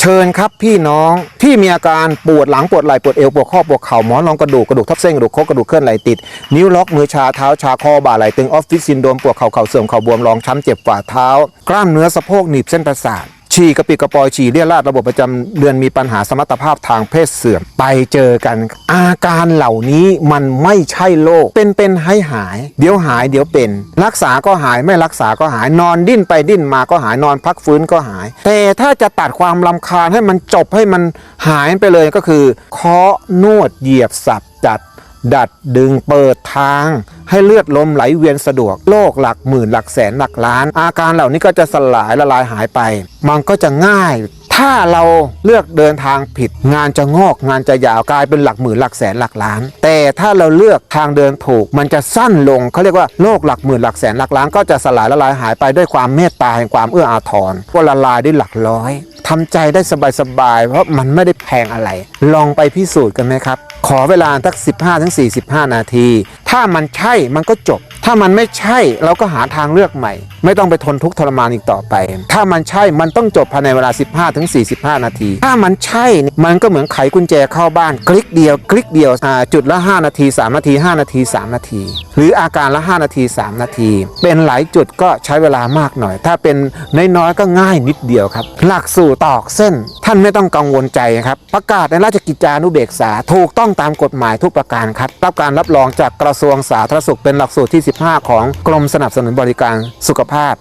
เชิญครับพี่น้องที่มีอาการปวดหลังปวดไหล่ปวดเอวปวดข้อปวดเข่าหมอนรองกระดูกกระดูกทับเส้นกระดูกโคกกระดูกเคลื่อนไหลติด นิ้วล็อกมือชาเท้าชาคอบ่าไหล่ตึงออฟฟิศซินโดรมปวดเข่าเข่าเสื่อมเข่าบวมรองช้ำเจ็บฝ่าเท้า กล้ามเนื้อสะโพกหนีบเส้นประสาท ฉี่กระปิดกระปอยฉี่เลี่ยราดระบบประจำเดือนมีปัญหาสมรรถภาพทางเพศเสื่อมไปเจอกัน อาการเหล่านี้มันไม่ใช่โรคเป็นเป็นให้หาย เดี๋ยวหายเดี๋ยวเป็น รักษาก็หายไม่รักษาก็หายนอนดิ้นไปดิ้นมาก็หายนอนพักฟื้นก็หาย แต่ถ้าจะตัดความลำคาญให้มันจบให้มันหายไปเลยก็คือเคาะนวดเหยียบสับจัด ดัดดึงเปิดทาง ให้เลือดลมไหลเวียนสะดวกโรคหลักหมื่นหลักแสนหลักล้าน อาการเหล่านี้ก็จะสลายละลายหายไป มันก็จะง่าย ถ้าเราเลือกเดินทางผิด งานจะงอกงานจะยาวกลายเป็นหลักหมื่นหลักแสนหลักล้าน แต่ถ้าเราเลือกทางเดินถูก มันจะสั้นลงเขาเรียกว่าโรคหลักหมื่นหลักแสนหลักล้าน ก็จะสลายละลายหายไปด้วยความเมตตาแห่งความเอื้ออาทรก็ละลายได้หลักร้อยทำใจได้สบายๆเพราะมันไม่ได้แพงอะไร ลองไปพิสูจน์กันไหมครับ ขอเวลาสัก 15-45 นาที ถ้ามันใช่มันก็จบ ถ้ามันไม่ใช่เราก็หาทางเลือกใหม่ ไม่ต้องไปทนทุกข์ทรมานอีกต่อไป ถ้ามันใช่มันต้องจบภายในเวลา 15-45 นาที ถ้ามันใช่มันก็เหมือนไขกุญแจเข้าบ้าน คลิกเดียว คลิกเดียวจุดละ 5 นาที 3 นาที 5 นาที 3 นาที หรืออาการละ 5 นาที 3 นาที เป็นหลายจุดก็ใช้เวลามากหน่อย ถ้าเป็นน้อยๆก็ง่ายนิดเดียวครับ หลักสูตรตอกเส้น ท่านไม่ต้องกังวลใจครับประกาศในราชกิจจานุเบกษาถูกต้องตามกฎหมายทุกประการครับรับการรับรองจากกระระทรวงสาธารณสุขเป็นหลักสูตรที่ 15 ของกรมสนับสนุนบริการสุขภาพ